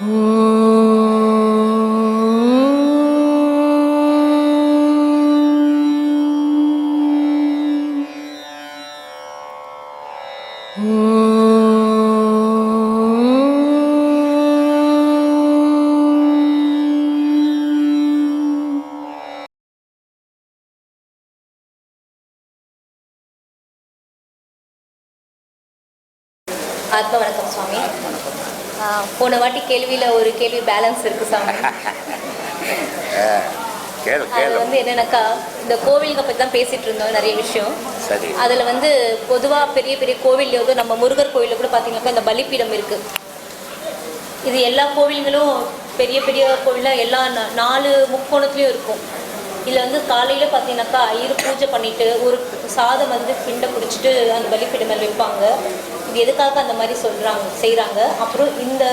Oh. கேள்வியில் ஒரு கேள்வி பேலன்ஸ் இருக்கு சாமி. அது வந்து என்னன்னாக்கா இந்த கோவில்களை பற்றி தான் பேசிட்டு இருந்தோம் நிறைய விஷயம். சரி. அதில் வந்து பொதுவாக பெரிய பெரிய கோவில்லையோ நம்ம முருகர் கோவிலில் கூட பார்த்தீங்கன்னாக்கா இந்த பலிப்பீடம் இருக்கு. இது எல்லா கோவில்களும் பெரிய பெரிய கோவிலில் எல்லா நாலு முக்கோணத்துலேயும் இருக்கும். இதில் வந்து காலையில் பார்த்தீங்கன்னாக்கா ஐயரு பூஜை பண்ணிட்டு ஒரு சாதம் வந்து பிண்டை பிடிச்சிட்டு அந்த பலிப்பீடம் மேலே வைப்பாங்க. எதுக்காக அந்த மாதிரி சொல்கிறாங்க செய்கிறாங்க அப்புறம் இந்த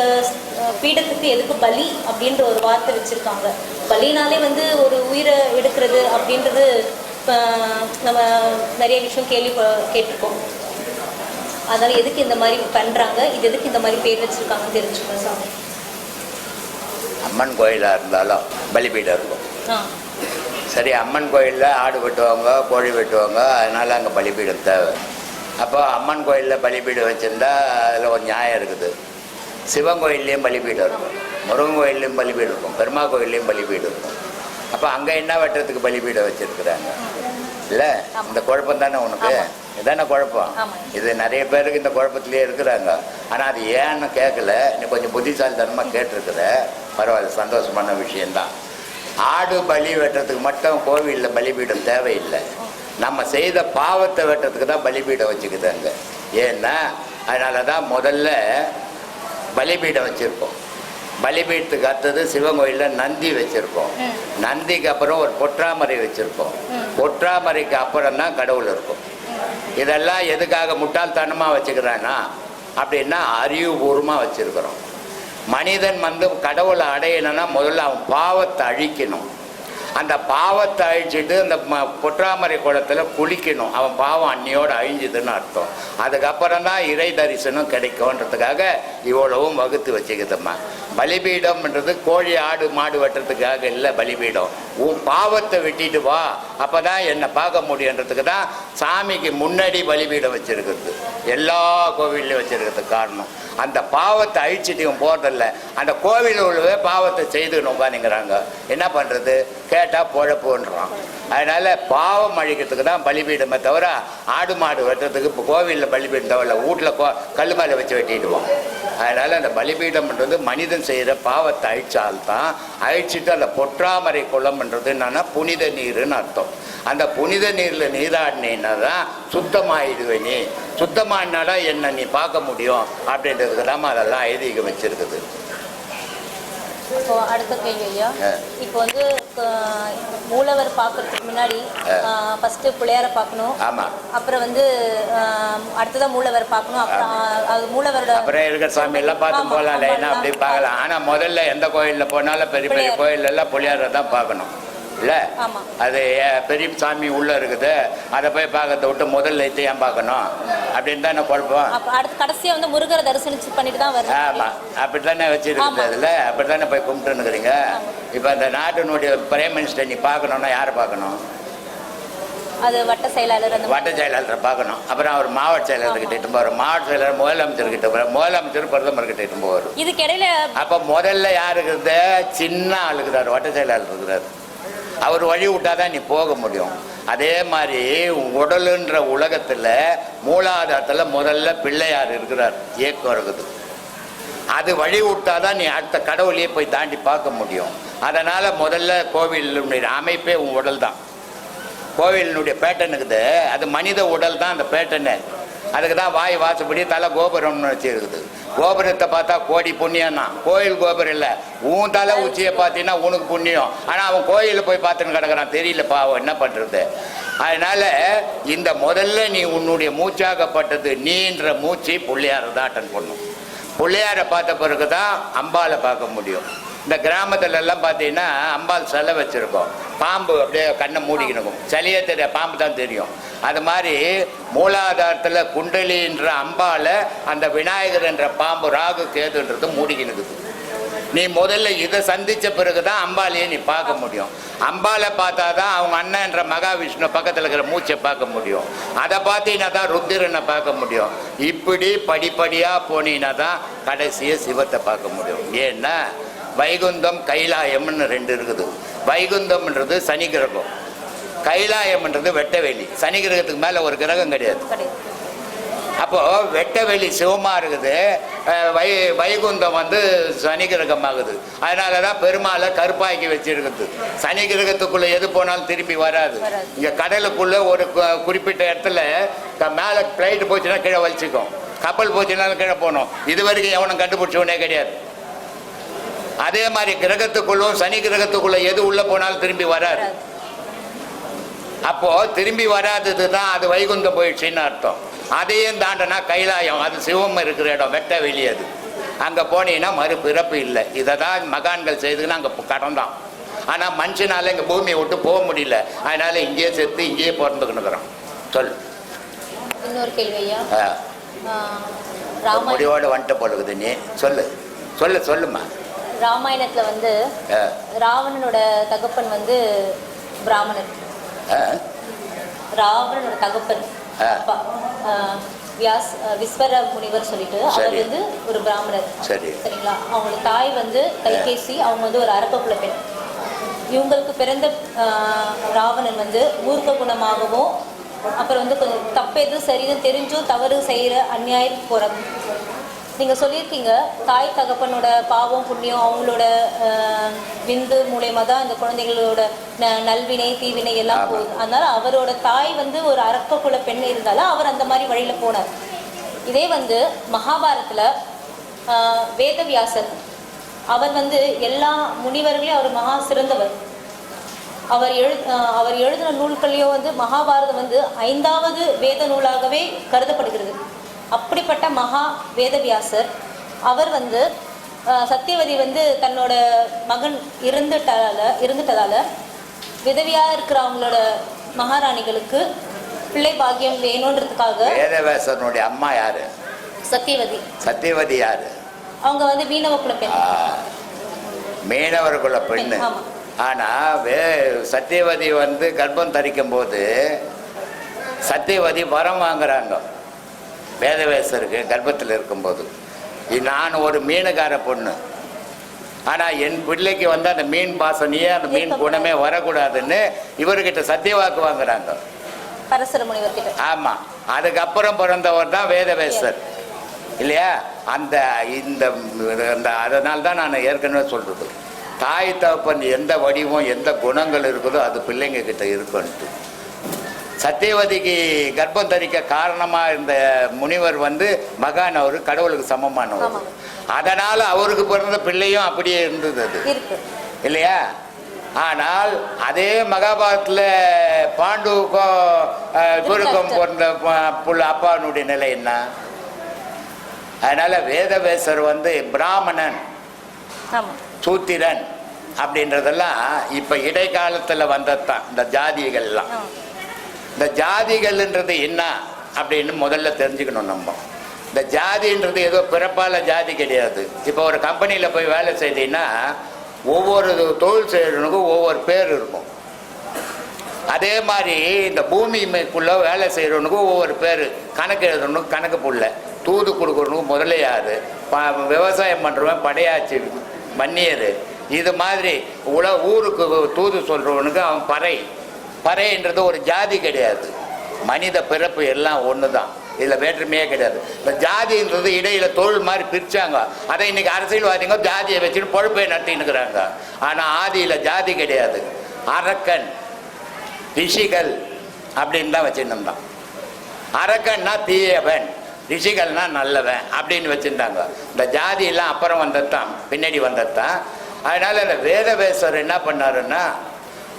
பீடத்துக்கு எதுக்கு பலி அப்படின்ற ஒரு வார்த்தை வச்சுருக்காங்க. பலினாலே வந்து ஒரு உயிரை எடுக்கிறது அப்படின்றது நம்ம நிறைய விஷயம் கேள்வி கேட்டிருக்கோம். அதனால் எதுக்கு இந்த மாதிரி பண்ணுறாங்க இது எதுக்கு இந்த மாதிரி பேர் வச்சுருக்காங்கன்னு தெரிஞ்சுக்கணும் சாமி. அம்மன் கோயிலாக இருந்தாலும் பலிபீடம் இருக்கும். சரி அம்மன் கோயிலில் ஆடு வெட்டுவாங்க கோழி வெட்டுவாங்க அதனால் அங்கே பலிபீடம் தேவை. அப்போ அம்மன் கோயிலில் பலிபீடம் வச்சுருந்தா அதில் ஒரு நியாயம் இருக்குது. சிவன் கோயில்லையும் பலிபீடம் இருக்கும். முருகன் கோயில்லையும் பலிபீடம் இருக்கும். பெருமா கோயில்லையும் பலிபீடம் இருக்கும். அப்போ அங்கே என்ன வெட்டுறதுக்கு பலிபீடம் வச்சுருக்குறாங்க? இல்லை? இந்த குழப்பம் தானே உனக்கு. இதானே குழப்பம். இது நிறைய பேருக்கு இந்த குழப்பத்திலே இருக்கிறாங்க. ஆனால் அது ஏன்னு கேட்கல. நீ கொஞ்சம் புத்திசாலித்தனமாக கேட்டிருக்கிற. பரவாயில்ல சந்தோஷமான விஷயம்தான். ஆடு பலி வெட்டுறதுக்கு மட்டும் கோவிலில் பலிபீடம் தேவையில்லை. நம்ம செய்த பாவத்தை வெட்டுறதுக்கு தான் பலிபீடம் வச்சுக்குதாங்க ஏன்னா அதனால தான் முதல்ல பலிபீடம் வச்சுருக்கோம் பலிபீடத்துக்கு அடுத்தது சிவன் கோயிலில் நந்தி வச்சுருக்கோம். நந்திக்கு அப்புறம் ஒரு பொற்றாமரை வச்சுருக்கோம். பொற்றாமரைக்கு அப்புறம் தான் கடவுள் இருக்கும். இதெல்லாம் எதுக்காக முட்டாள்தனமாக வச்சுக்கிறானா அப்படின்னா அறிவுபூர்வமாக வச்சுருக்கிறோம். மனிதன் வந்து கடவுளை அடையணும்னா முதல்ல அவன் பாவத்தை அழிக்கணும். அந்த பாவத்தை அழிச்சிட்டு அந்த ம- பொற்றாமரை குளத்தில் குளிக்கணும். அவன் பாவம் அன்னியோடு அழிஞ்சுதுன்னு அர்த்தம். அதுக்கப்புறம் தான் இறை தரிசனம் கிடைக்கும்ன்றதுக்காக இவ்வளவும் வகுத்து வச்சுக்குதும்மா பலிபீடம்ன்றது கோழி ஆடு மாடு வெட்டுறதுக்காக இல்லை பலிபீடம். உன் பாவத்தை வெட்டிட்டு வா. அப்போ தான் என்னை பார்க்க முடியுன்றதுக்கு தான் சாமிக்கு முன்னாடி பலிபீடம் வச்சுருக்குது எல்லா கோவில்லையும் வச்சுருக்கிறதுக்கு காரணம். அந்த பாவத்தை அழிச்சிட்டு இவன் போகிறதில்ல அந்த கோவில் உள்ளவே பாவத்தை செய்துக்கணும் உட்காந்துங்கிறாங்க என்ன பண்ணுறது கே கேட்டால் பொழப்புன்றான். அதனால் பாவம் அழிக்கிறதுக்கு தான் பலிபீடமே தவிர ஆடு மாடு வெட்டுறதுக்கு இப்போ கோவிலில் பலிபீடம் தவிர வீட்டில் கோ கல் மேலே வச்சு வெட்டிடுவோம் அதனால் அந்த பலிபீடம்ன்றது மனிதன் செய்கிற பாவத்தை அழிச்சால்தான் அழிச்சிட்டு அந்த பொற்றாமரை குளம்ன்றது என்னன்னா புனித நீருன்னு அர்த்தம். அந்த புனித நீரில் நீராடினீன்னா தான் சுத்தமாயிடுவே நீ. சுத்தமானாதான் என்ன நீ பார்க்க முடியும் அப்படின்றதுக்கு தான் அதெல்லாம் ஐதீகம் வச்சுருக்குது. இப்போ அடுத்த கேள்வி ஐயா. இப்போ வந்து மூலவர் பார்க்கறதுக்கு முன்னாடி ஃபர்ஸ்ட் பிள்ளையார பார்க்கணும். அப்புறம் வந்து அஹ், அடுத்ததா மூலவர் பார்க்கணும். அப்புறம் அது மூலவரோட அப்புறம் இருக்கிற சாமி எல்லாம் பார்த்து போகலாம் லைனா அப்படி பார்க்கலாம். ஆனால் முதல்ல எந்த கோயிலில் போனாலும் பெரிய பெரிய பிள்ளையார். கோயில்ல எல்லாம் புளியாரை தான் பார்க்கணும். இல்லை. அது பெரிய சாமி உள்ளே இருக்குது. அதை போய் பார்க்கறத விட்டு முதல்ல இதை ஏன் பார்க்கணும் அப்படின்னு தானே குழப்பம். அடுத்து கடைசியா வந்து முருகரை தரிசனிச்சு பண்ணிட்டு தான் வருது. ஆமா. அப்படித்தானே வச்சிருக்குது ஆமா. அதுல அப்படித்தானே போய் கும்பிட்டுருக்குறீங்க. இப்போ அந்த நாட்டினுடைய பிரைம் மினிஸ்டர் நீ பார்க்கணுன்னா யாரை பார்க்கணும் அது வட்ட செயலாளர் வட்ட செயலாளரை பார்க்கணும் அப்புறம் அவர் மாவட்ட செயலாளர்கிட்ட இட்டு போவார். மாவட்ட செயலாளர் முதலமைச்சர்கிட்ட போவார். முதலமைச்சர் பிரதமர்கிட்ட இட்டு போவார். இதுக்கு இடையில அப்போ முதல்ல யார் இருக்குது சின்ன ஆள் இருக்கிறார். வட்ட செயலாளர் இருக்கிறார். அவர் வழி விட்டாதான் நீ போக முடியும். அதே மாதிரி உடலுன்ற உலகத்தில் மூலாதாரத்தில் முதல்ல பிள்ளையார் இருக்கிறார் இயக்கம் இருக்குது. அது வழி விட்டாதான் நீ அடுத்த கடவுளையே போய் தாண்டி பார்க்க முடியும். அதனால் முதல்ல கோவிலுடைய அமைப்பே உன் உடல் தான். கோவிலினுடைய பேட்டன் இருக்குது. அது மனித உடல் தான் அந்த பேட்டனு அதுக்கு தான் வாய் வாசப்படி தலை கோபுரம்னு வச்சிருக்குது. கோபுரத்தை பார்த்தா கோடி புண்ணியம் தான் கோயில் கோபுரம் இல்லை. உன் தலை உச்சியை பார்த்தீங்கன்னா உனக்கு புண்ணியம். ஆனால் அவன் கோயிலில் போய் பார்த்துன்னு கிடக்குறான். தெரியல பாவம் என்ன பண்ணுறது அதனால் இந்த முதல்ல நீ உன்னுடைய மூச்சாகப்பட்டது நீன்ற மூச்சு பிள்ளையாரை தான் அட்டன் பண்ணும். பிள்ளையாரை பார்த்த பிறகு தான் அம்பாவை பார்க்க முடியும். இந்த கிராமத்துல எல்லாம் பார்த்தீங்கன்னா அம்பாள் சிலை வச்சுருக்கோம். பாம்பு அப்படியே கண்ணை மூடிக்கணும் சிலையே தெரிய பாம்பு தான் தெரியும். அது மாதிரி மூலாதாரத்தில் குண்டலின்ற அம்பால அந்த விநாயகர் என்ற பாம்பு ராகு கேதுன்றது மூடிக்கினுக்குது நீ முதல்ல இதை சந்திச்ச பிறகுதான் அம்பாலையே நீ பார்க்க முடியும். அம்பாலை பார்த்தாதான் அவங்க அண்ணன்ற மகாவிஷ்ணு பக்கத்தில் இருக்கிற மூச்சை பார்க்க முடியும். அதை பார்த்தீங்கன்னா தான் ருத்திரனை பார்க்க முடியும். இப்படி படிப்படியாக போனீங்கன்னா தான் கடைசியாக சிவத்தை பார்க்க முடியும். ஏன்னா வைகுந்தம் கைலாயம்னு ரெண்டு இருக்குது. வைகுந்தம்ன்றது சனி கிரகம். கைலாயம்ன்றது வெட்டவெளி. சனி கிரகத்துக்கு மேலே ஒரு கிரகம் கிடையாது. அப்போது வெட்டவெளி சிவமாக இருக்குது. வை வைகுந்தம் வந்து சனி கிரகமாகுது. அதனால தான் பெருமாளை கருப்பாக்கி வச்சிருக்குது சனி கிரகத்துக்குள்ளே எது போனாலும் திருப்பி வராது. இங்கே கடலுக்குள்ளே ஒரு குறிப்பிட்ட இடத்துல க- மேலே ஃப்ளைட் போச்சுன்னா கீழே வலிச்சிக்கும். கப்பல் போச்சுனாலும் கீழே போகணும். இது வரைக்கும் எவனும் கண்டுபிடிச்சவனே கிடையாது. அதே மாதிரி கிரகத்துக்குள்ளும் சனி கிரகத்துக்குள்ள எது உள்ள போனாலும் திரும்பி வராது. அப்போ திரும்பி வராதது தான் அது வைகுந்தம் போயிடுச்சுன்னு அர்த்தம். அதையும் தாண்டனா கைலாயம் அது சிவம் இருக்கிற இடம் வெட்ட வெளி அது. அங்கே போனீங்கன்னா மறுபிறப்பு இல்லை. இதை தான் மகான்கள் செய்துன்னு அங்கே கடந்தான். ஆனால் மனுஷனால இங்கே பூமியை விட்டு போக முடியல. அதனால இங்கேயே செத்து இங்கேயே பிறந்துக்கணுக்கிறோம் சொல் இன்னொரு முடிவோடு வந்துட்டு போலுக்குது நீ. சொல்லு. சொல்லு சொல்லுமா ராமாயணத்துல வந்து ராவணனோட தகப்பன் வந்து பிராமணன் ஆ, ராவணனோட தகப்பன். வியாஸ் விஸ்வர முனிவர் சொல்லிட்டு அவர். வந்து ஒரு பிராமணர். சரி. சரிங்களா? அவங்களோட தாய் வந்து கைகேசி அவங்க வந்து ஒரு அரக்கக்குல பெண். இவங்களுக்கு பிறந்த ராவணன் வந்து மூர்க்க குணமாகவும் அப்புறம் வந்து கொஞ்சம் தப்பு எதுவும் சரின்னு தெரிஞ்சும் தவறு செய்கிற அநியாயம் போகிறது நீங்கள் சொல்லியிருக்கீங்க தாய் தகப்பனோட பாவம் புண்ணியம் அவங்களோட விந்து மூலயமா தான் இந்த குழந்தைகளோட ந- நல்வினை தீவினை எல்லாம். போகுது. அதனால அவரோட தாய் வந்து ஒரு அரக்க குல பெண் இருந்தாலும் அவர் அந்த மாதிரி வழியில் போனார். இதே வந்து மகாபாரத்தில் வேதவியாசர் அவர் வந்து எல்லா முனிவர்களையும் அவர் மகா சிறந்தவர். அவர் எழு அவர் எழுதின நூல்கள்லையும் வந்து மகாபாரதம் வந்து ஐந்தாவது வேத நூலாகவே கருதப்படுகிறது. அப்படிப்பட்ட மகா வேதவியாசர். அவர் வந்து சத்தியவதி வந்து தன்னோட மகன் இருந்துட்டால இருந்துட்டதால விதவியாக இருக்கிற அவங்களோட மகாராணிகளுக்கு பிள்ளை பாக்கியம் வேணுன்றதுக்காக வேதவேசனுடைய அம்மா யாரு? சத்தியவதி. சத்தியவதி யாரு? அவங்க வந்து மீனவ குல பெண். ஆ, மீனவர்குல பெண்ணு. ஆமா. ஆனா வே சத்தியவதி வந்து கர்ப்பம் தரிக்கும் போது சத்தியவதி வரம் வாங்குறாங்க. வேதவேசருக்கு கர்ப்பத்தில் இருக்கும்போது. நான் ஒரு மீனுக்கார பொண்ணு. ஆனா என் பிள்ளைக்கு வந்து அந்த மீன் பாசனையே அந்த மீன் குணமே வரக்கூடாதுன்னு இவர்கிட்ட சத்தியவாக்கு வாங்குறாங்க. பரசர முனிவர் கிட்ட ஆமா. அதுக்கப்புறம் பிறந்தவர் தான் வேதவேசர். இல்லையா? அந்த இந்த அந்த அதனால தான் நான் ஏற்கனவே சொல்றது. தாய் தகப்பன் எந்த வடிவம் எந்த குணங்கள் இருக்குதோ அது பிள்ளைங்க கிட்ட இருக்குன்ட்டு சத்தியவதிக்கு கர்ப்பம் தரிக்க காரணமா இருந்த முனிவர் வந்து மகான் அவரு கடவுளுக்கு சமமானவர். அதனால அவருக்கு பிறந்த பிள்ளையும் அப்படியே இருந்தது அது. இல்லையா? ஆனால் அதே மகாபாரத்தில் பாண்டுவுக்கும் அஹ், இவருக்கும் பிறந்த புள்ள அப்பானுடைய நிலை என்ன? அதனால வேதவேசர் வந்து பிராமணன் சூத்திரன் அப்படின்றதெல்லாம் இப்போ இடைக்காலத்தில் வந்தது தான் இந்த ஜாதிகள்லாம். இந்த ஜாதிகள்ன்றது என்ன அப்படின்னு முதல்ல தெரிஞ்சுக்கணும் நம்ம. இந்த ஜாதின்றது ஏதோ பிறப்பால ஜாதி கிடையாது. இப்போ ஒரு கம்பெனியில் போய் வேலை செய்தீங்கன்னா ஒவ்வொரு தொழில் செய்கிறவனுக்கும் ஒவ்வொரு பேர் இருக்கும். அதே மாதிரி இந்த பூமிக்குள்ளே வேலை செய்கிறவனுக்கும் ஒவ்வொரு பேர். கணக்கு எழுதுறவனுக்கும் கணக்கு புள்ள. தூது கொடுக்குறவனுக்கு முதலையாரு ப- விவசாயம் பண்ணுறவன் படையாச்சி மன்னியர். இது மாதிரி உல ஊருக்கு தூது சொல்கிறவனுக்கு அவன் பறை. பறைன்றது ஒரு ஜாதி கிடையாது. மனித பிறப்பு எல்லாம் ஒன்று தான் இதில் வேற்றுமையே கிடையாது. இந்த ஜாதின்றது இடையில தொழில் மாதிரி பிரித்தாங்க அதை இன்னைக்கு அரசியல்வாதிங்க ஜாதியை வச்சுட்டு பொழப்பை நடத்தின்னு இருக்கிறாங்க. ஆனால் ஆதியில் ஜாதி கிடையாது. அரக்கன் ரிஷிகள் அப்படின்னு தான் வச்சுருந்தான் அரக்கன்னா தீயவன் ரிஷிகள்னா நல்லவன் அப்படின்னு வச்சுருந்தாங்க. இந்த ஜாதியெல்லாம் அப்புறம் வந்தது தான் பின்னாடி வந்தது தான் அதனால் இந்த வேதவேஸ்வர் என்ன பண்ணாருன்னா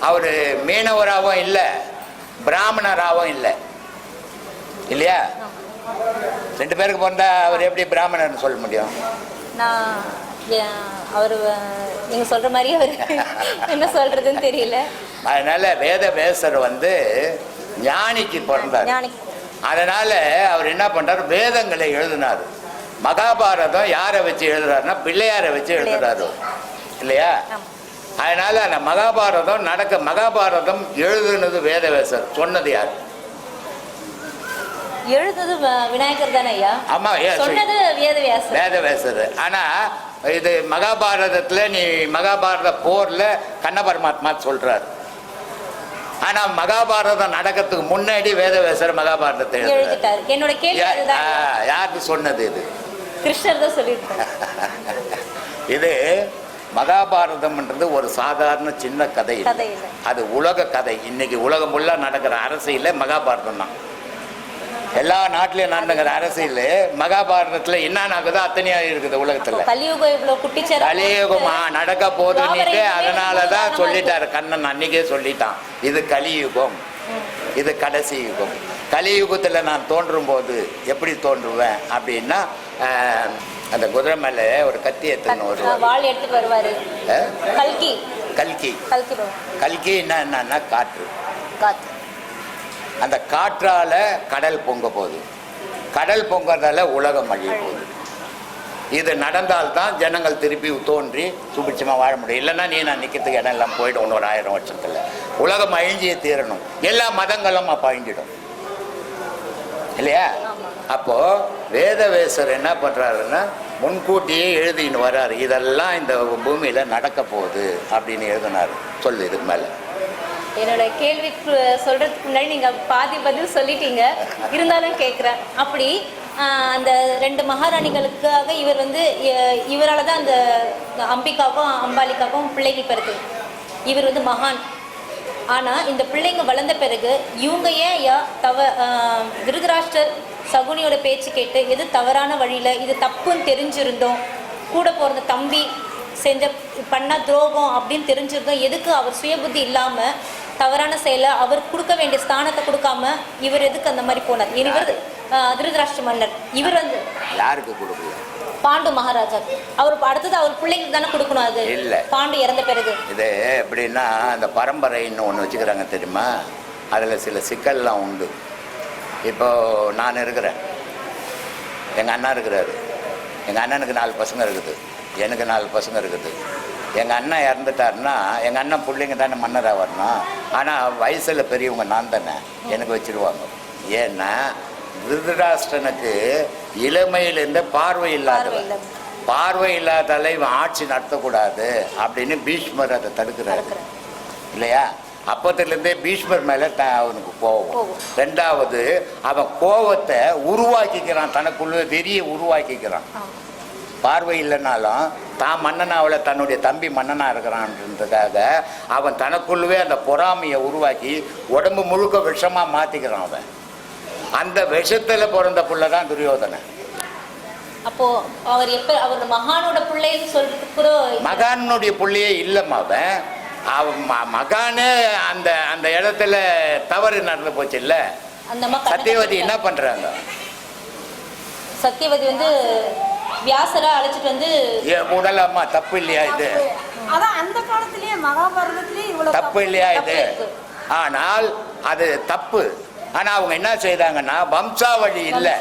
அவர் மீனவராகவும் இல்லை பிராமணராகவும் இல்லை. இல்லையா? ரெண்டு பேருக்கு பிறந்தா அவர் எப்படி பிராமணர்னு சொல்ல முடியும்? அவர் நீங்கள் சொல்கிற மாதிரி அவர் என்ன சொல்கிறதுன்னு தெரியல. அதனால வேதவேசர் வந்து ஞானிக்கு பிறந்தார். அதனால அவர் என்ன பண்றாரு? வேதங்களை எழுதினார். மகாபாரதம் யாரை வச்சு எழுதுறாருன்னா பிள்ளையாரை வச்சு எழுதுறாரு. இல்லையா. அதனால அந்த மகாபாரதம் நடக்க மகாபாரதம் எழுதுனது வேதவேசர் சொன்னது யார்? எழுதுது விநாயகர் தானே ஐயா? சொன்னது வேதவேசர் இது மகாபாரதத்துல நீ மகாபாரத போர்ல கண்ண பரமாத்மா சொல்றாரு. ஆனா மகாபாரதம் நடக்கிறதுக்கு முன்னாடி வேதவேசர் மகாபாரதத்தை எழுதிட்டாரு. என்னோட கேள்வி. யாருக்கு சொன்னது இது? கிருஷ்ணர் தான் சொல்லியிருக்காரு. இது மகாபாரதம்ன்றது ஒரு சாதாரண சின்ன கதை. அது உலக கதை. இன்னைக்கு உலகம் ஃபுல்லாக நடக்கிற அரசியல மகாபாரதம் தான். எல்லா நாட்டிலையும் நடந்துக்கிற அரசியல் மகாபாரதத்துல என்ன நடக்குதோ அத்தனையா இருக்குது உலகத்துல. கலியுகம் நடக்க போகுதுன்னுட்டு துவாபர அதனால தான் சொல்லிட்டாரு. கண்ணன் அன்னைக்கே சொல்லிட்டான். இது கலியுகம். இது கடைசி யுகம். கலியுகத்துல நான் தோன்றும் போது எப்படி தோன்றுவேன் அப்படின்னா அந்த குதிரை மேல ஒரு கத்தி எடுத்துன்னு வருவார். வாள் எடுத்துட்டு வருவாரு. கல்கி. கல்கி. கல்கி. கல்கின்னா என்னன்னா காற்று. காத்து அந்த காற்றால கடல் பொங்க போகுது. கடல் பொங்கறதால உலகம் அழிய போகுது. இது நடந்தால்தான் ஜனங்கள் திருப்பி தோன்றி சுபிட்சமா வாழ முடியும். இல்லைன்னா நீ நான் நிக்கிறதுக்கு இடம் எல்லாம் போயிடும் இன்னொரு ஆயிரம் வருஷத்துல. உலகம் அழிஞ்சியே தீரணும். எல்லா மதங்களும் அப்ப அழிஞ்சிடும் இல்லையா? அப்போ வேதவேசர் என்ன பண்றாருன்னா முன்கூட்டியே எழுதின்னு வர்றாரு. இதெல்லாம் இந்த பூமியில நடக்க போகுது அப்படின்னு எழுதினாரு. சொல்லு இதுக்கு மேல. என்னோட கேள்வி சொல்றதுக்கு முன்னாடி நீங்க பாதி பதில் சொல்லிட்டீங்க. இருந்தாலும் கேட்குறேன் அப்படி அந்த ரெண்டு மகாராணிகளுக்காக இவர் வந்து இவரால் தான் அந்த அம்பிகாவுக்கும் அம்பாலிக்காவுக்கும் பிள்ளைகள் பிறகு இவர் வந்து மகான். ஆனால் இந்த பிள்ளைங்க வளர்ந்த பிறகு இவங்க ஏன் யா தவ ஆஹ், திருதராஷ்டர் சகுனியோட பேச்சு கேட்டு எது தவறான வழியில் இது தப்புன்னு தெரிஞ்சிருந்தோம் கூட பிறந்த தம்பி செஞ்ச பண்ண துரோகம் அப்படின்னு தெரிஞ்சிருந்தோம் எதுக்கு அவர் சுயபுத்தி இல்லாமல் தவறான செயலை அவர் கொடுக்க வேண்டிய ஸ்தானத்தை கொடுக்காம இவர் எதுக்கு அந்த மாதிரி போனார்? இவர் திருதராஷ்டிர மன்னர். இவர் வந்து யாருக்கு கொடுக்கல பாண்டு மகாராஜா. அவர் அடுத்தது அவர் பிள்ளைங்களுக்கு தானே கொடுக்கணும் அது? இல்ல. பாண்டு இறந்த பிறகு. இது எப்படின்னா அந்த பரம்பரைன்னு ஒன்று வச்சுக்கிறாங்க தெரியுமா? அதில் சில சிக்கல்லாம் உண்டு. இப்போ நான் இருக்கிறேன். எங்கள் அண்ணா இருக்கிறாரு. எங்கள் அண்ணனுக்கு நாலு பசங்க இருக்குது. எனக்கு நாலு பசங்க இருக்குது. எங்கள் அண்ணன் இறந்துட்டாருன்னா எங்கள் அண்ணன் பிள்ளைங்க தானே மன்னராக வரணும். ஆனால் வயசில் பெரியவங்க நான் தானே. எனக்கு வச்சிருவாங்க. ஏன்னா திருதராஷ்டிரனுக்கு இளமையிலேருந்து பார்வை இல்லாதவன். பார்வை இல்லாதால இவன் ஆட்சி நடத்தக்கூடாது அப்படின்னு பீஷ்மர் அதை தடுக்கிறாரு. இல்லையா? அப்பத்திலேருந்தே பீஷ்மர் மேலே த அவனுக்கு கோபம். ரெண்டாவது அவன் கோபத்தை உருவாக்கிக்கிறான். தனக்குள்ள வெறியை உருவாக்கிக்கிறான். பார்வை இல்லைனாலும் தான் மன்னனாவில் தன்னுடைய தம்பி மன்னனா இருக்கிறான்றதுக்காக அவன் தனக்குள்ளவே அந்த பொறாமையை உருவாக்கி உடம்பு முழுக்க விஷமா மாத்திக்கிறான் அவன். அந்த விஷத்துல பிறந்த புள்ள தான் துரியோதனன். அப்போ அவர் எப்ப அவர் மகானோட பிள்ளைன்னு சொல்றதுக்கு கூட மகானுடைய புள்ளையே இல்லைம்மா அவன். அவன் ம- மகானே அந்த அந்த இடத்துல தவறு நடந்து போச்சு இல்ல சத்தியவதி என்ன. பண்றாங்க? சத்தியவதி வந்து வியாசரா அழைச்சிட்டு வந்து ஏன் உடலம்மா தப்பு இல்லையா இது? அதான் அந்த காலத்திலேயே மகாபாரதத்திலேயே இவ்வளவு தப்பு இல்லையா இது. ஆனால் அது தப்பு. ஆனா அவங்க என்ன செய்தாங்கன்னா வம்சாவழி இல்ல.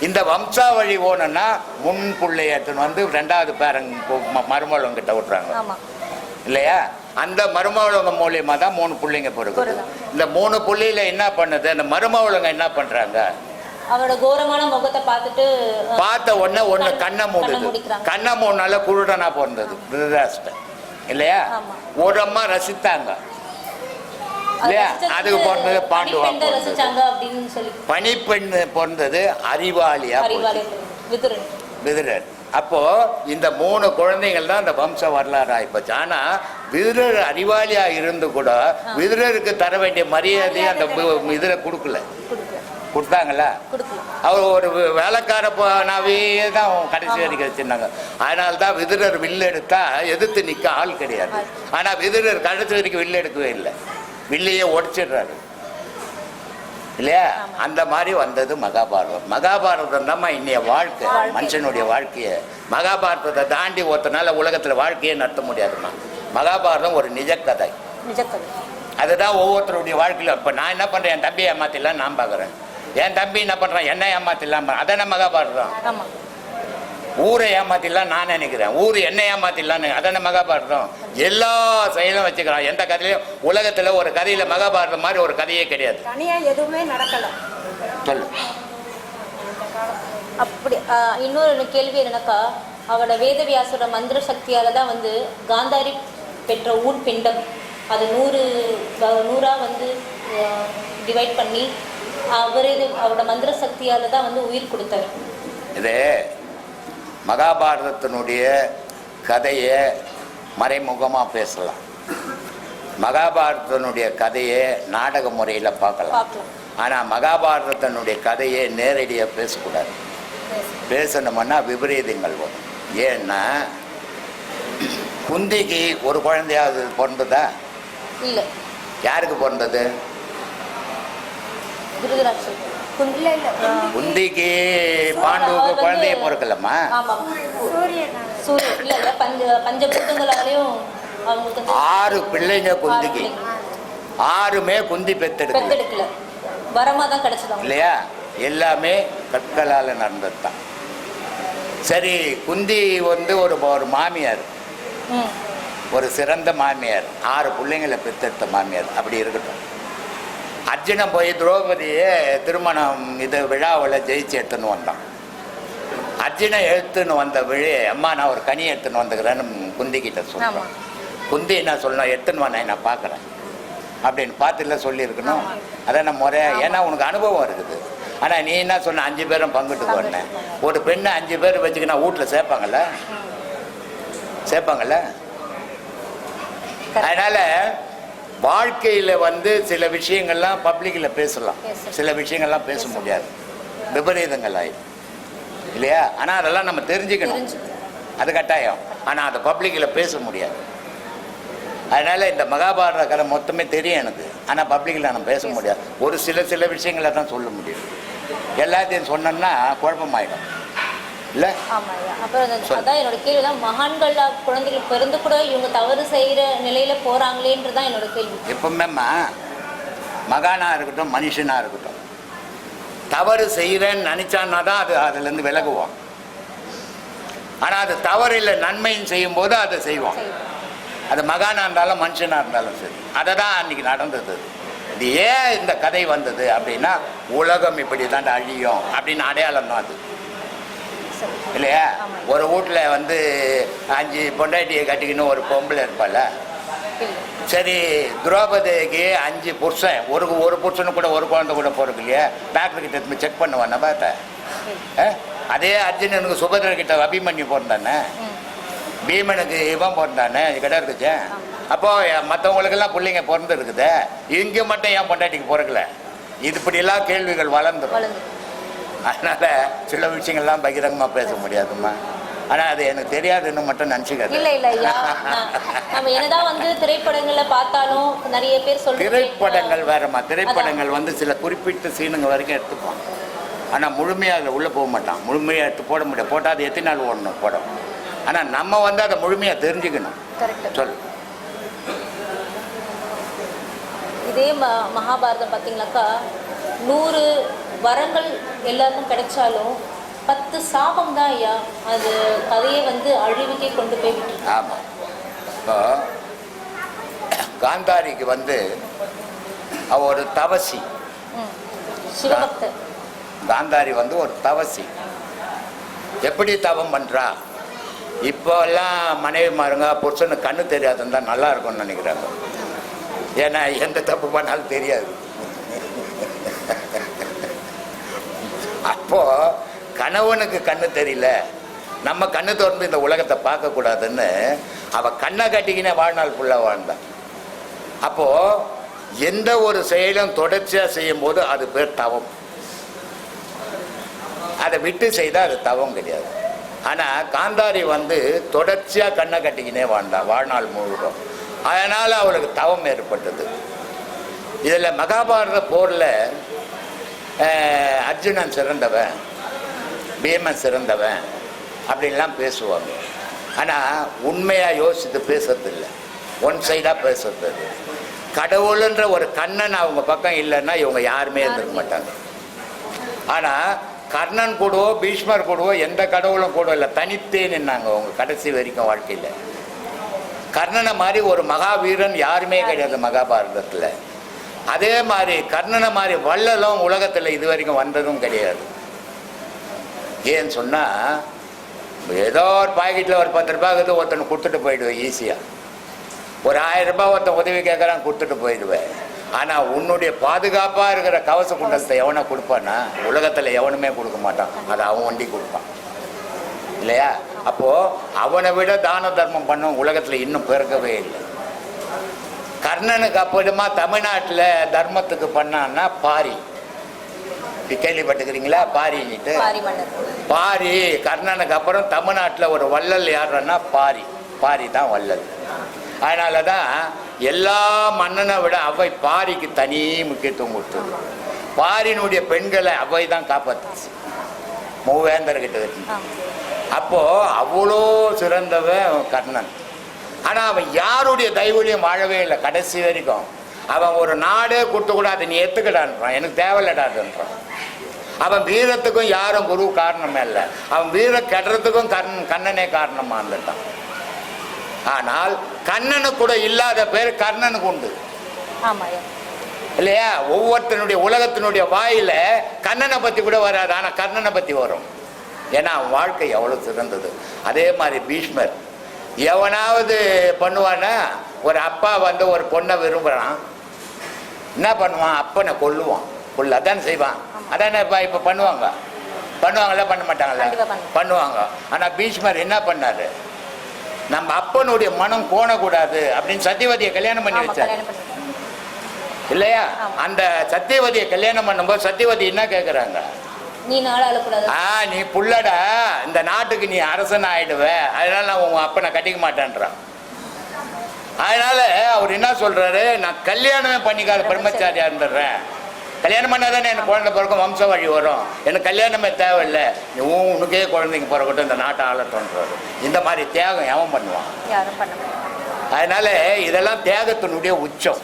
இந்த வம்சாவழி ஓணுன்னா முன் புள்ளைய எடுத்துன்னு வந்து ரெண்டாவது பேரன் மருமகளும் கிட்ட விட்டுறாங்க. ஆமா. இல்லையா? அந்த மருமவளுங்க மூலியமா தான் மூணு பிள்ளைங்க பிறகு. இந்த மூணு புள்ளையில என்ன பண்ணுது? அந்த மருமவளுங்க என்ன பண்றாங்க? அவரோட கோரமான முகத்தை பார்த்துட்டு பார்த்த உடனே கண்- கண்ணை மூடுது. கண்ணை மூடினால குருடனா பிறந்தது. இல்லையா. ஒரு அம்மா ரசித்தாங்க. இல்லையா? அதுக்கு பிறந்தது பாண்டுவா பனிப்பெண் பிறந்தது அறிவாளியா விதுரன். விதுரர் அப்போ இந்த மூணு குழந்தைகள் தான் அந்த வம்ச வரலாறு ஆயிப்போச்சு. ஆனா விதுரர் அறிவாளியா இருந்து கூட விதுரருக்கு தர வேண்டிய மரியாதையை அந்த இதுல கொடுக்கல. கொடுத்தாங்களா? அவர் ஒரு வேலைக்கார போனாவே தான் கடைசி வரைக்கும் வச்சிருந்தாங்க. அதனால தான் விதுரர் வில்லு எடுத்தா எதிர்த்து நிற்க ஆள் கிடையாது. ஆனா விதுரர் கடைசி வரைக்கும் வில்லு எடுக்கவே இல்லை. வில்லையே உடைச்சிடுறாரு இல்லையா? அந்த மாதிரி வந்தது மகாபாரதம். மகாபாரதம் தான் இன்னைய வாழ்க்கை மனுஷனுடைய வாழ்க்கையை. மகாபாரதத்தை தாண்டி ஒருத்தனால உலகத்துல வாழ்க்கையே நடத்த முடியாதுமா மகாபாரதம் ஒரு நிஜ கதை நிஜக்கதை. அதுதான் ஒவ்வொருத்தருடைய வாழ்க்கையில இப்போ நான் என்ன பண்றேன்? என் தம்பியை ஏமாத்திடலாம் நான் பார்க்குறேன் என் தம்பி என்ன பண்றான்? என்ன ஏமாத்திடலாம் அதான மகாபாரதம். ஆமா. ஊரை ஏமாத்திடலாம் நான் நினைக்கிறேன். ஊர் என்ன ஏமாத்திடலான்னு அதான மகாபாரதம்? எல்லா செயலும் வச்சுக்கிறான். எந்த கதையிலையும் உலகத்தில் ஒரு கதையில் மகாபாரதம் மாதிரி ஒரு கதையே கிடையாது. எதுவுமே நடக்கல. சொல்லு. அப்படி இன்னொரு கேள்வி என்னன்னாக்கா அவரோட வேதவியாசோட மந்திர சக்தியால தான் வந்து காந்தாரி பெற்ற ஊர் பிண்டம். அது நூறு வ- நூறா வந்து டிவைட் பண்ணி அவர் அவரோட மந்திர சக்தியால தான் வந்து உயிர் கொடுத்தாரு. இது மகாபாரதத்தினுடைய கதையை மறைமுகமாக பேசலாம். மகாபாரதத்தினுடைய கதையை நாடக முறையில் பார்க்கலாம். ஆனால் மகாபாரதத்தினுடைய கதையை நேரடியாக பேசக்கூடாது. பேசணும்னா விபரீதங்கள் வரும். ஏன்னா குந்திக்கு ஒரு குழந்தையாவது பிறந்ததா? யாருக்கு பிறந்தது? குந்திக்கு பாண்டுவுக்கு குழந்தைய பிறக்கலம்மா? பஞ்சபூதங்களாலையும் ஆறு பிள்ளைங்க குந்திக்கு. ஆறுமே குந்தி பெத்தெடுக்கல. வரமா தான் கிடைச்சது இல்லையா? எல்லாமே கற்களால் நடந்தது தான். சரி குந்தி வந்து ஒரு ஒரு மாமியார். ஒரு சிறந்த மாமியார். ஆறு பிள்ளைங்களை பெத்தெடுத்த மாமியார். அப்படி இருக்கட்டும். அர்ஜுனன் போய் திரௌபதியை திருமணம் இது விழாவில் ஜெயிச்சு எடுத்துன்னு வந்தான். அர்ஜுனன் எடுத்துன்னு வந்த விழி அம்மா நான் ஒரு கனி எடுத்துன்னு வந்துக்கிறேன்னு குந்திக்கிட்ட. சொல்கிறேன் குந்தி என்ன சொல்லணும்? எடுத்துன்னு வந்தேன் நான் பார்க்குறேன்? அப்படின்னு பார்த்துல சொல்லியிருக்கணும். அதான் நம்ம முறை ஏன்னா உனக்கு அனுபவம் இருக்குது. ஆனால் நீ என்ன சொன்ன? அஞ்சு பேரும் பங்கிட்டு வந்தேன். ஒரு பெண்ணை அஞ்சு பேர் வச்சுக்கினா வீட்டில் சேர்ப்பாங்கல்ல? சேர்ப்பாங்கல்ல? அதனால வாழ்க்கையில் வந்து சில விஷயங்கள்லாம் பப்ளிக்கில் பேசலாம். சில விஷயங்கள்லாம் பேச முடியாது. விபரீதங்கள் ஆயிடும் இல்லையா? ஆனால் அதெல்லாம் நம்ம தெரிஞ்சுக்கணும். அது கட்டாயம். ஆனால் அதை பப்ளிக்கில் பேச முடியாது. அதனால இந்த மகாபாரத கதை மொத்தமே தெரியும் எனக்கு. ஆனால் பப்ளிக்கில் நான் பேச முடியாது. ஒரு சில சில விஷயங்களை தான் சொல்ல முடியும். எல்லாத்தையும் சொன்னோம்னா குழப்பமாயிடும். இல்லை? அப்புறம். அதான் என்னோட கேள்வி தான் மகான்கள் குழந்தைகள் பிறந்து கூட இவங்க தவறு செய்யற நிலையில போறாங்களேன்றது தான் என்னோட கேள்வி. எப்பவுமேம்மா மகானாக இருக்கட்டும் மனுஷனாக இருக்கட்டும் தவறு செய்கிறேன்னு நினச்சான்னா தான் அது அதுலேருந்து விலகுவோம். ஆனால் அது தவறு இல்லை நன்மையும் செய்யும்போது அதை செய்வோம். அது மகானாக இருந்தாலும் மனுஷனாக இருந்தாலும் சரி. அதை தான் அன்றைக்கி நடந்தது. இது ஏன் இந்த கதை வந்தது அப்படின்னா உலகம் இப்படி தான் அழியும் அப்படின்னு அடையாளம் தான் அது. இல்லையா. ஒரு வீட்டில் வந்து அஞ்சு பொண்டாட்டியை கட்டிக்கின்னு ஒரு பொம்பளை இருப்பாள்ல. இல்லை. சரி திரௌபதிக்கு அஞ்சு புருஷன். ஒரு ஒரு புருஷனு கூட ஒரு குழந்தை கூட போறது இல்லையா? டாக்டர் கிட்ட எடுத்து செக் பண்ணுவான் பார்த்தேன். அதே அர்ஜுனனுக்கு சுபத்ரா கிட்ட அபிமன்யு பிறந்தானே பீமனுக்கு இவன் பிறந்தானே கிட்ட இருக்குச்சு? அப்போ மற்றவங்களுக்கெல்லாம் பிள்ளைங்க பிறந்து இருக்குது இங்கே மட்டும் ஏன் பொண்டாட்டிக்கு பிறக்கல. இது இப்படியெல்லாம் கேள்விகள் வளர்ந்துடும் வளர்ந்து அதனால சில விஷயங்கள்லாம் பகிரங்கமாக பேச முடியாதும்மா. ஆனால் அது எனக்கு தெரியாதுன்னு மட்டும் நினச்சிக்காது. இல்ல இல்ல ஐயா. நம்ம என்னதான் வந்து திரைப்படங்கள்ல பார்த்தாலும் நிறைய பேர் சொல்றது திரைப்படங்கள் வேறம்மா. திரைப்படங்கள் வந்து சில குறிப்பிட்ட சீனுங்க வரைக்கும் எடுத்துப்பான் ஆனால் முழுமையாக அதில் உள்ளே போக மாட்டான். முழுமையாக எடுத்து போட முடியாது. போட்டால் அது எத்தனை நாள் ஓடணும் படம்? ஆனால் நம்ம வந்து அதை முழுமையாக தெரிஞ்சுக்கணும். சொல் இதே ம மகாபாரதம் பார்த்தீங்கன்னாக்கா நூறு வரங்கள் எல்லாருக்கும் கிடைச்சாலும் பத்து சாபம் தான் ஐயா. அது கதையை வந்து அழிவுக்கே கொண்டு போய் விட்டு ஆமாம் இப்போ காந்தாரிக்கு வந்து அவ ஒரு தவசி. காந்தாரி வந்து ஒரு தவசி. எப்படி தவம் பண்ணுறா இப்போல்லாம் மனைவி மாருங்க புருஷனுக்கு கண்ணு தெரியாதுன்னு தான் நல்லா இருக்கும்னு நினைக்கிறாங்க. ஏன்னா எந்த தப்பு பண்ணாலும் தெரியாது. அப்போ கணவனுக்கு கண்ணு தெரியல. நம்ம கண்ணு திறந்து இந்த உலகத்தை பார்க்கக்கூடாதுன்னு அவ கண்ணை கட்டிக்கினே வாழ்நாள் ஃபுல்லாக வாழ்ந்தான் அப்போ எந்த ஒரு செயலும் தொடர்ச்சியாக செய்யும் போது அது பேர் தவம். அதை விட்டு செய்தால் அது தவம் கிடையாது. ஆனால் காந்தாரி வந்து தொடர்ச்சியாக கண்ணை கட்டிக்கினே வாழ்ந்தான் வாழ்நாள் முழுவதும். அதனால் அவளுக்கு தவம் ஏற்பட்டது. இதில் மகாபாரத போரில் அர்ஜுனன் சிறந்தவன் பீமன் சிறந்தவன் அப்படின்லாம் பேசுவாங்க. ஆனால் உண்மையாக யோசித்து பேசுறதில்ல. ஒன் சைடாக பேசுறது. கடவுளுன்ற ஒரு கண்ணன் அவங்க பக்கம் இல்லைன்னா இவங்க யாருமே இருந்திருக்க மாட்டாங்க. ஆனால் கர்ணன் கூடவோ பீஷ்மர் கூடவோ எந்த கடவுளும் கூட இல்லை தனித்தே நின்னாங்க அவங்க கடைசி வரைக்கும் வாழ்க்கையில். கர்ணனை மாதிரி ஒரு மகாவீரன் யாருமே கிடையாது மகாபாரதத்தில். அதே மாதிரி கர்ணனை மாதிரி வள்ளலும் உலகத்தில் இது வரைக்கும் வந்ததும் கிடையாது. ஏன்னு சொன்னால் ஏதோ ஒரு பாக்கெட்டில் ஒரு பத்து ரூபாய் இருக்குது ஒருத்தனை கொடுத்துட்டு போயிடுவேன் ஈஸியாக ஒரு ஆயிரம் ரூபாய் ஒருத்தன் உதவி கேட்குறான் கொடுத்துட்டு போயிடுவேன். ஆனால் உன்னுடைய பாதுகாப்பாக இருக்கிற கவச குண்டலத்தை எவனை கொடுப்பான்னா உலகத்தில் எவனுமே கொடுக்க மாட்டான். அதை அவன் வண்டி கொடுப்பான். இல்லையா? அப்போது அவனை விட தான தர்மம் பண்ண உலகத்தில் இன்னும் பிறக்கவே இல்லை. கர்ணனுக்கு அப்புறமா தமிழ்நாட்டில் தர்மத்துக்கு பண்ணான்னா பாரி. கேள்விப்பட்டுக்கிறீங்களா பாரின்னுட்டு. பாரி கர்ணனுக்கு அப்புறம் தமிழ்நாட்டில் ஒரு வள்ளல் யாருன்னா பாரி. பாரி தான் வள்ளல். அதனால தான் எல்லா மன்னனை விட அவை பாரிக்கு தனி முக்கியத்துவம் கொடுத்தது. பாரினுடைய பெண்களை அவை தான் காப்பாத்துச்சு. மூவேந்தர்கிட்ட வச்சு ஆ. அப்போ அவ்வளோ சிறந்தவன் கர்ணன். ஆனால் அவன் யாருடைய தயவுலையும் வாழவே இல்லை. கடைசி வரைக்கும். அவன் ஒரு நாடே கொடுத்து கூட அதை நீ எத்துக்கடான்றான் எனக்கு தேவையில்லடாதுன்றான் அவன் வீரத்துக்கும் யாரும் குரு காரணமே இல்லை. அவன் வீர கெடுறதுக்கும் கண் கண்ணனே காரணமா இருந்துட்டான். ஆனால் கண்ணனுக்கு கூட இல்லாத பேர் கர்ணனுக்கு உண்டு. இல்லையா? ஒவ்வொருத்தனுடைய உலகத்தினுடைய வாயில கண்ணனை பத்தி கூட வராது. ஆனா கர்ணனை பத்தி வரும். ஏன்னா அவன் வாழ்க்கை எவ்வளவு சிறந்தது. அதே மாதிரி பீஷ்மர். எவனாவது பண்ணுவானா ஒரு அப்பா வந்து ஒரு பொண்ணை விரும்புறான். என்ன பண்ணுவான்? அப்பனை கொல்லுவான். கொல்ல அதானே செய்வான். அதானே இப்போ இப்போ பண்ணுவாங்க? பண்ணுவாங்களா? பண்ண மாட்டாங்களா? பண்ணுவாங்க. பண்ணுவாங்க. ஆனா பீஷ்மர் என்ன பண்ணாரு? நம்ம அப்பனுடைய மனம் கோணக்கூடாது அப்படின்னு சத்தியவதியை கல்யாணம் பண்ணி வச்சாரு. இல்லையா. அந்த சத்தியவதியை கல்யாணம் பண்ணும்போது சத்தியவதி என்ன கேட்குறாங்க நீ நாள் ஆளக்கூடாது ஆ நீ புள்ளடா. இந்த நாட்டுக்கு நீ அரசன் ஆயிடுவ. அதனால நான் உன் அப்பனை கட்டிக்க மாட்டேன்றான். அதனால அவர் என்ன சொல்றாரு? நான் கல்யாணமே பண்ணிக்காத பிரம்மச்சாரியா இருந்துடுறேன் கல்யாணம் பண்ணாதானே எனக்கு குழந்தை பிறக்கும் வம்ச வழி வரும். எனக்கு கல்யாணமே தேவையில்லை. நீ உன் உனக்கே குழந்தைங்க பிறக்கட்டும் இந்த நாட்டை ஆளட்டும்ன்றாரு. இந்த மாதிரி தியாகம் எவன் பண்ணுவான்? அதனால இதெல்லாம் தியாகத்தினுடைய உச்சம்.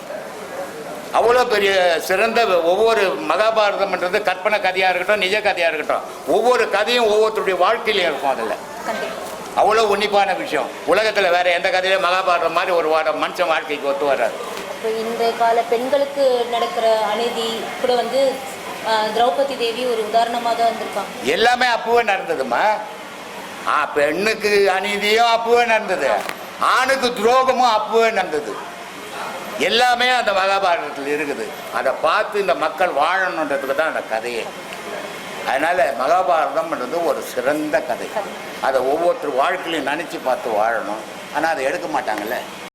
அவ்வளோ பெரிய சிறந்த ஒவ்வொரு மகாபாரதம்ன்றது கற்பனை கதையாக இருக்கட்டும் நிஜ கதையாக இருக்கட்டும். ஒவ்வொரு கதையும் ஒவ்வொருத்தருடைய வாழ்க்கையிலையும் இருக்கும் அதில். அவ்வளோ உன்னிப்பான விஷயம். உலகத்தில் வேற எந்த கதையிலும் மகாபாரதம் மாதிரி ஒரு வாட மனுஷன் வாழ்க்கைக்கு ஒத்து வராது. இப்போ இந்த கால பெண்களுக்கு நடக்கிற அநீதி கூட வந்து திரௌபதி தேவி ஒரு உதாரணமாக வந்திருக்காங்க. எல்லாமே அப்பவே நடந்ததுமா ஆ பெண்ணுக்கு அநீதியும் அப்பவே நடந்தது. ஆணுக்கு துரோகமும் அப்பவே நடந்தது. எல்லாமே அந்த மகாபாரதத்தில் இருக்குது. அதை பார்த்து இந்த மக்கள் வாழணுன்றதுக்கு தான் அந்த கதையே. அதனால மகாபாரதம்ன்றது ஒரு சிறந்த கதை. அதை ஒவ்வொருத்தர் வாழ்க்கையிலையும் நினச்சி பார்த்து வாழணும். ஆனால் அதை எடுக்க மாட்டாங்கல்ல?